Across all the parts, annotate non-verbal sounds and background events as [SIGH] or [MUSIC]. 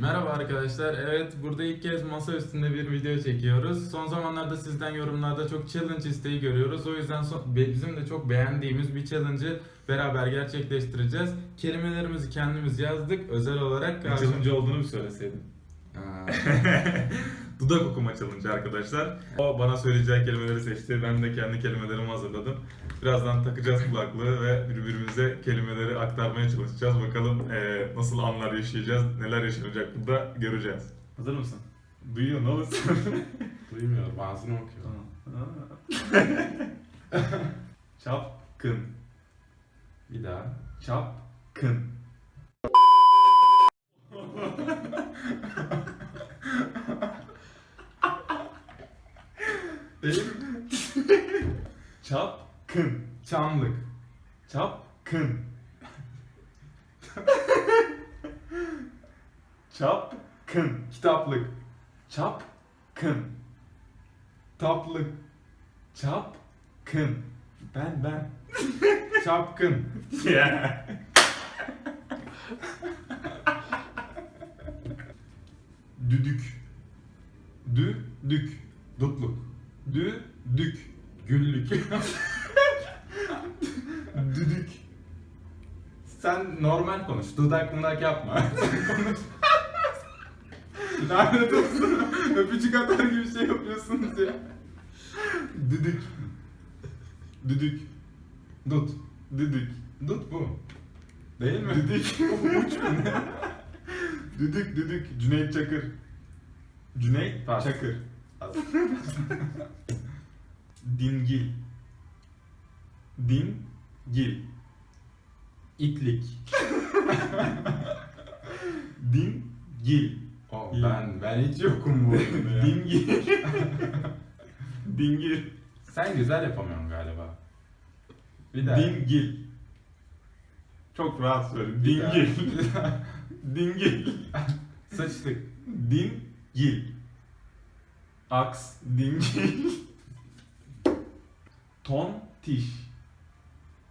Merhaba arkadaşlar. Evet burada ilk kez masa üstünde bir video çekiyoruz. Son zamanlarda sizden yorumlarda çok challenge isteği görüyoruz. O yüzden son- bizim de çok beğendiğimiz bir challenge'ı beraber gerçekleştireceğiz. Kelimelerimizi kendimiz yazdık. Özel olarak karşı- Challenge olduğunu bir söyleseydin. Aa, [LAUGHS] Dudak okuma challenge arkadaşlar. O bana söyleyeceği kelimeleri seçti. Ben de kendi kelimelerimi hazırladım. Birazdan takacağız kulaklığı ve birbirimize kelimeleri aktarmaya çalışacağız. Bakalım eee, nasıl anlar yaşayacağız, neler yaşanacak burada göreceğiz. Hazır mısın? Duyuyor ne olursun? [LAUGHS] Duymuyorum. Ağzını okuyor. [LAUGHS] Çapkın. Bir daha. Çapkın. [LAUGHS] Değil? [LAUGHS] Çapkın. Çamlık. Çapkın. Çapkın. Kitaplık. Çapkın. Taplık. Çapkın. Ben ben. Çapkın. Yeah. Düdük. Düdük. Dutluk. Düdük. Güllük. Düdük. Sen normal konuş. Dudak mudak yapma. Konuş. Lanet olsun. Öpücük atar gibi şey yapıyorsunuz ya. Düdük. Düdük. Dut. Düdük. Dut bu. Değil mi? Düdük. [LAUGHS] Uç mu ne? Düdük düdük. Cüneyt Çakır. Cüneyt. Çakır. [LAUGHS] Dingil. Dingil. İtlik. [LAUGHS] Dingil. O, İyi. ben ben hiç yokum bu oyunda ya. Dingil. [LAUGHS] Dingil. Sen güzel yapamıyorsun galiba. Bir daha. Dingil. Çok rahat söyle. Bir. Dingil. Dingil. Sıçtık. Dingil. Aks. Dingil. Ton. Tiş.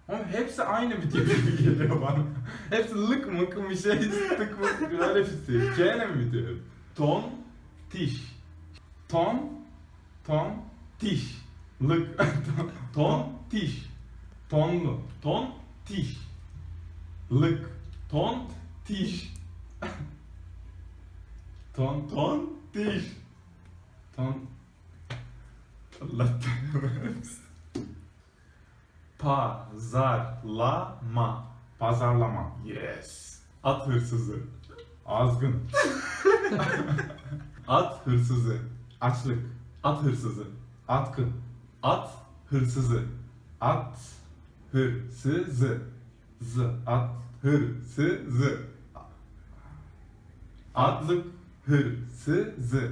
Oğlum hepsi aynı bitiyor gibi geliyor bana. Hepsi lık mık bir şey, tık mık böyle bitiyor. K ile mi bitiyor? Ton. Tiş. Ton, ton, Tiş. lık, [LAUGHS] Ton. Tiş. tonlu, Ton. Tiş. lık, Ton. Tiş. [LAUGHS] ton, Ton. Tiş. Allah Pazarlama. pazarlama, Yes. At hırsızı. azgın, At hırsızı. açlık, At hırsızı. atkın, At hırsızı. at, Hırsızı. z, at, Hırsızı. atlık, Hırsızı.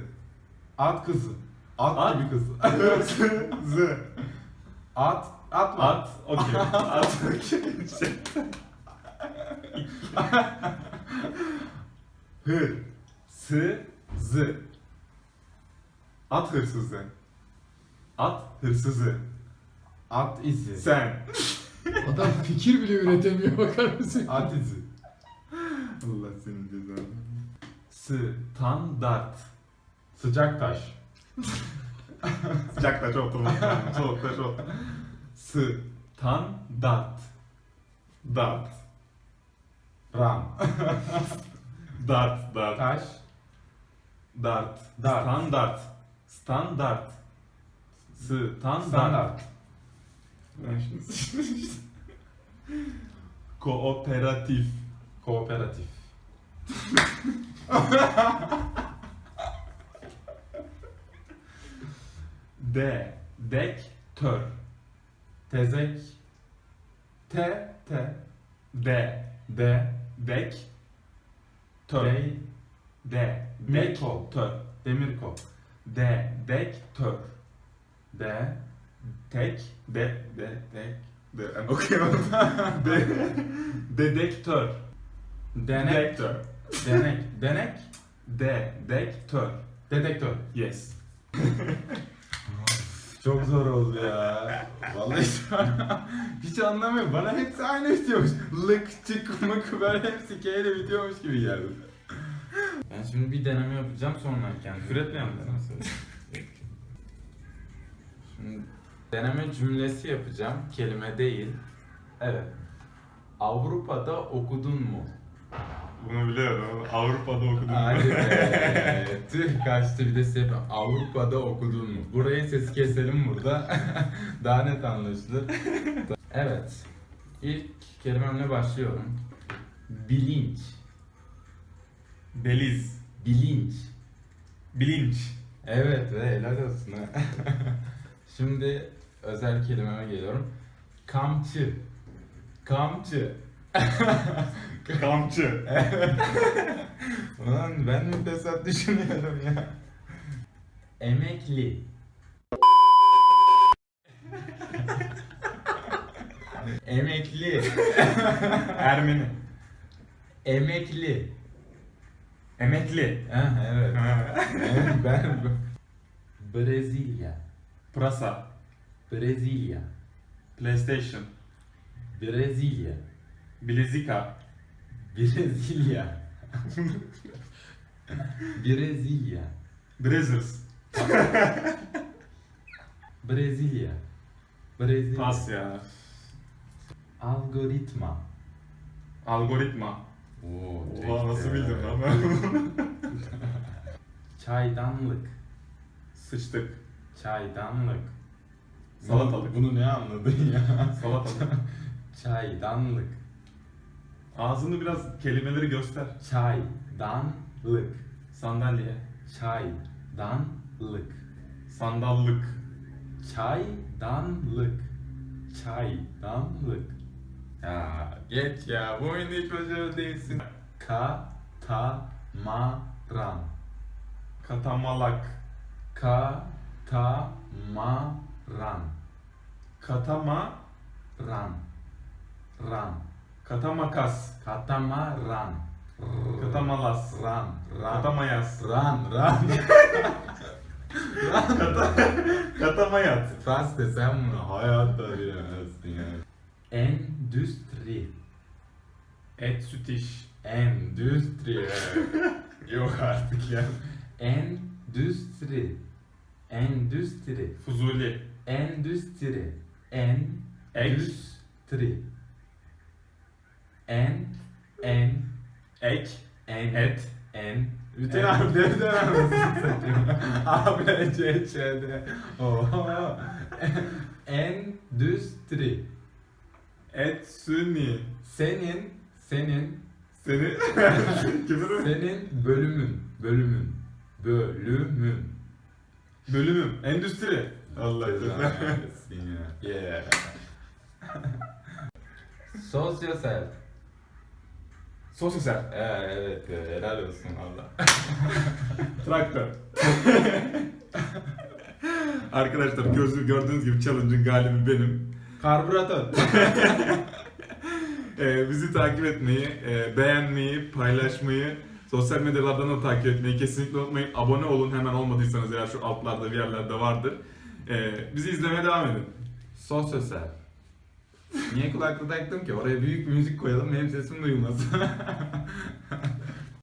At kızı, at, At. gibi kız, Hırsızı. [LAUGHS] [LAUGHS] at, at mı? At. Okey. [LAUGHS] At. Okey. Hırsızı. At hırsızı. At hırsızı. at izi, Sen. Adam fikir bile üretemiyor bakar mısın? at izi, Allah senin cezanı. Standart. Sıcak taş, Sıcak taş oldu. Soğuk taş oldu. Standart. Dart. ram, Dart. Dart. taş, Dart. Dart. Standart. Standart. Standart. standart, Ben şimdi. Kooperatif. kooperatif, [LAUGHS] De. Dektör. tezek, T. T. De. de, Dek. Tör. dey, De. Demir kol. Dektör. demir kol, De. Dektör. de, Tek. De. De. Dek. De. Ben okuyamadım. [LAUGHS] de. Dedektör. denek, denek, denek, De. Dektör. dedektör. Yes. [LAUGHS] Çok zor oldu ya. Vallahi şu [LAUGHS] an hiç anlamıyorum. Bana hepsi aynı bitiyormuş. Lık, çık, mık böyle hepsi K ile bitiyormuş gibi geldi. Ben şimdi bir deneme yapacağım sonra kendim. Küfür etme yalnız. Şimdi deneme cümlesi yapacağım. Kelime değil. Evet. Avrupa'da okudun mu? Bunu biliyorum. Avrupa'da okudum. Hadi be. [LAUGHS] Tüh kaçtı bir de şey yapayım. Avrupa'da okudun mu? Burayı sesi keselim burada. [LAUGHS] Daha net anlaşılır. evet. İlk kelimemle başlıyorum. Bilinç. Beliz. Bilinç. Bilinç. Evet ve helal olsun ha. [LAUGHS] Şimdi özel kelimeme geliyorum. Kamçı. Kamçı. Kamçı. Ulan ben mi fesat düşünüyorum ya. Emekli. Emekli. Ermeni. Emekli. Emekli. Ha, evet. Evet ben Brezilya. Pırasa. Brezilya. PlayStation. Brezilya. Bilezika. Brezilya. Brezilya. Brazzers. Brezilya. Brezilya. Pas ya. Algoritma. Algoritma. Oo, Oha nasıl bildin lan bunu? [LAUGHS] Çaydanlık. Sıçtık. Çaydanlık. Salatalık. Bunu ne anladın ya? Salatalık. [LAUGHS] Çaydanlık. Ağzını biraz kelimeleri göster. Çaydanlık. Sandalye. Çaydanlık. Sandallık. Çaydanlık. Çaydanlık. Ya geç ya bu oyunda hiç başarılı değilsin. Katamaran. Katamalak. Katamaran. Katama. Ran. Ran. Katamakas. Katamaran. Katamalas. Ran. Ran. Katamayas. Ran. Ran. [LAUGHS] Kata, katamayat. Fas desem bunu hayatta bilemezsin yani. Endüstri. Et süt iş. Endüstri. Yok artık ya. Endüstri. Endüstri. Fuzuli. Endüstri. Ek. Endüstri. En. En. Ek. En. Et. En. Bütün En. harfleri de A, B, C, Ç, D. Oho. Endüstri. Et süni. Senin, senin, Seni. [LAUGHS] Kimin o? senin bölümün, bölümün, bölümün. Bölümüm. Endüstri. Allah Cezanı cezanı. versin ya. Yeah. Sosyal. Sosyal. Ee, evet, e, helal olsun valla. [LAUGHS] Traktör. [LAUGHS] Arkadaşlar gözü gördüğünüz gibi challenge'ın galibi benim. Karbüratör. [LAUGHS] Ee, bizi takip etmeyi, e, beğenmeyi, paylaşmayı, sosyal medyalardan da takip etmeyi kesinlikle unutmayın. Abone olun hemen olmadıysanız eğer şu altlarda bir yerlerde vardır. Ee, bizi izlemeye devam edin. Sosyal. Niye kulaklık taktım ki? Oraya büyük müzik koyalım benim sesim duyulmasın. [LAUGHS]